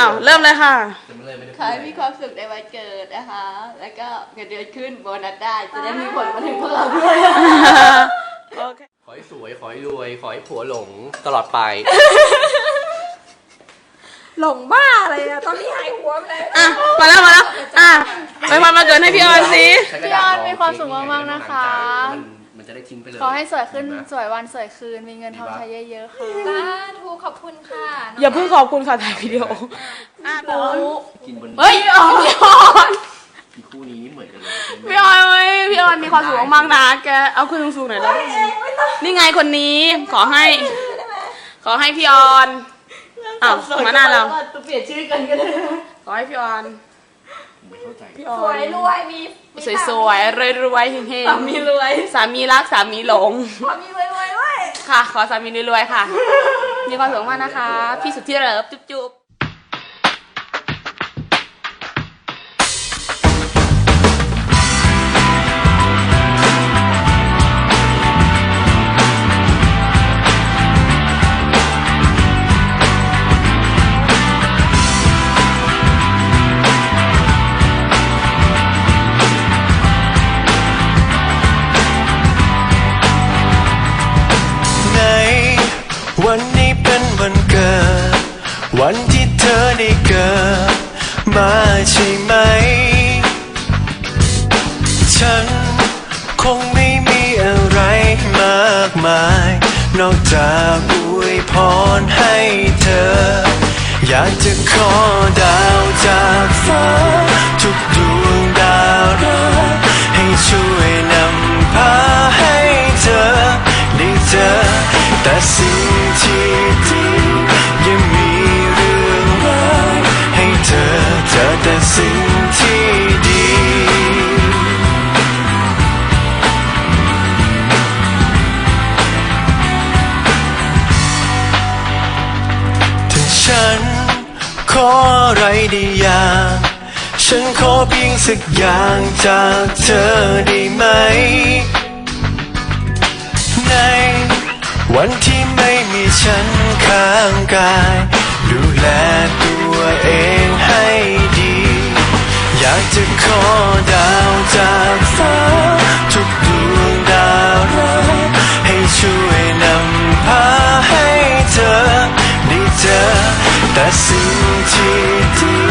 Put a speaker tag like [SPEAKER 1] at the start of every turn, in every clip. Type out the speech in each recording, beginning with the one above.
[SPEAKER 1] าวเริ่มเลยค่ะ
[SPEAKER 2] แต่มันเลยไม่ได้
[SPEAKER 3] ขอให้มีความสุขในวันเกิดนะคะ แล้วก็เงินเดือนขึ้นโบนัสได้ จะได้มีผลมาถึงพวกเราด้วย
[SPEAKER 1] โอเค
[SPEAKER 2] ขอให้สวย ขอให้รวย ขอให้ผัวหลงตลอดไป
[SPEAKER 4] หลงบ้าอะไรอะตอนนี้หายหัวไปเลย
[SPEAKER 1] อะ มาแล้วมาแล้ว อะไปวันมาเกิดให้พี่ออนสิ
[SPEAKER 3] พี่ออนมีความสุขมากๆนะคะ
[SPEAKER 2] มันมันจะได้ทิ้งไปเลย
[SPEAKER 3] ขอให้สวยขึ้น
[SPEAKER 2] เห็ไหม
[SPEAKER 3] สวยวันสวยคืนมีเงินทองใช้เยอะๆค่ะ
[SPEAKER 4] สาธุขอบคุณค่ะ
[SPEAKER 1] อย่าเพิ่งขอบคุณค่ะถ่ายวิดีโออะปู
[SPEAKER 2] กินบน
[SPEAKER 1] เฮ้ยพี่ออนพี่ออน
[SPEAKER 2] กินคู่นี้นี่เหมือนกันเลย
[SPEAKER 1] พี่ออนเว้ยพี่ออนมีความสุขมากๆนะแกเอาขึ้นสูงๆหน่อยแล้วนี่ไงคนนี้ขอให้ ขอให้พี่ออน อ้าวมาหน้าเรา
[SPEAKER 3] เปลี่ยนชื่อกันก็ได้
[SPEAKER 1] ขอให้พี่ออน
[SPEAKER 2] ไม่เข้าใจ
[SPEAKER 1] พี่ออ
[SPEAKER 4] สวนยรวยมี
[SPEAKER 1] สวยๆรวยๆเฮงๆ
[SPEAKER 3] สามีรวย
[SPEAKER 1] สามีรักสามีหลง
[SPEAKER 4] ขอมีรวยรวยๆด้วย
[SPEAKER 1] ค่ะ ขอสามีรวยๆค่ะ มีความสุขมากนะคะ พี่สุดที่เลิฟจุ๊บๆ
[SPEAKER 5] วันที่เธอได้เกิดมาใช่ไหม ฉันคงไม่มีอะไรมากมาย นอกจากอวยพรให้เธอ อยากจะขอดาวจากฟ้า สิ่งที่ดีถ้าฉันขออะไรได้อย่างฉันขอเพียงสักอย่างจากเธอได้ไหม ในวันที่ไม่มีฉันข้างกาย จะขอดาวจากฟ้าทุกดวงดาวรักให้ช่วยนำพาให้เธอได้เจอแต่สิ่งที่ดี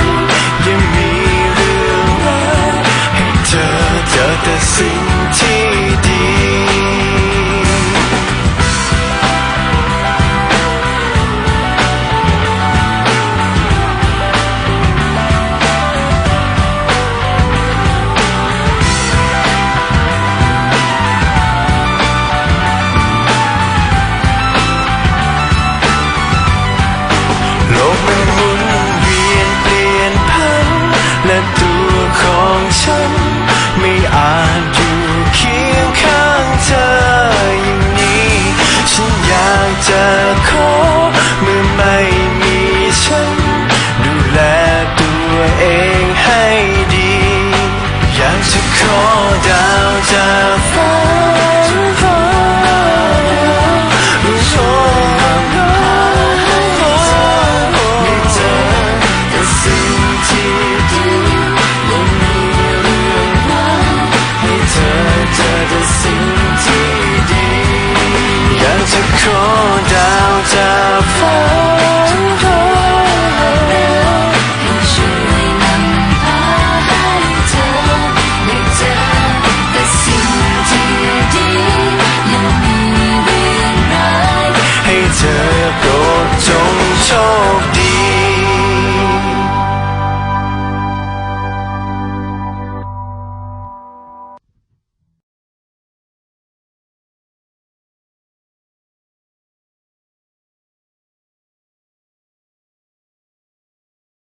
[SPEAKER 5] จะกฝันรู้สองไม่เจอแต่สิ่งที่ดียังมีเรื่องราวให้เธอเจอแต่สิ่งที่ดีอยากจะขอ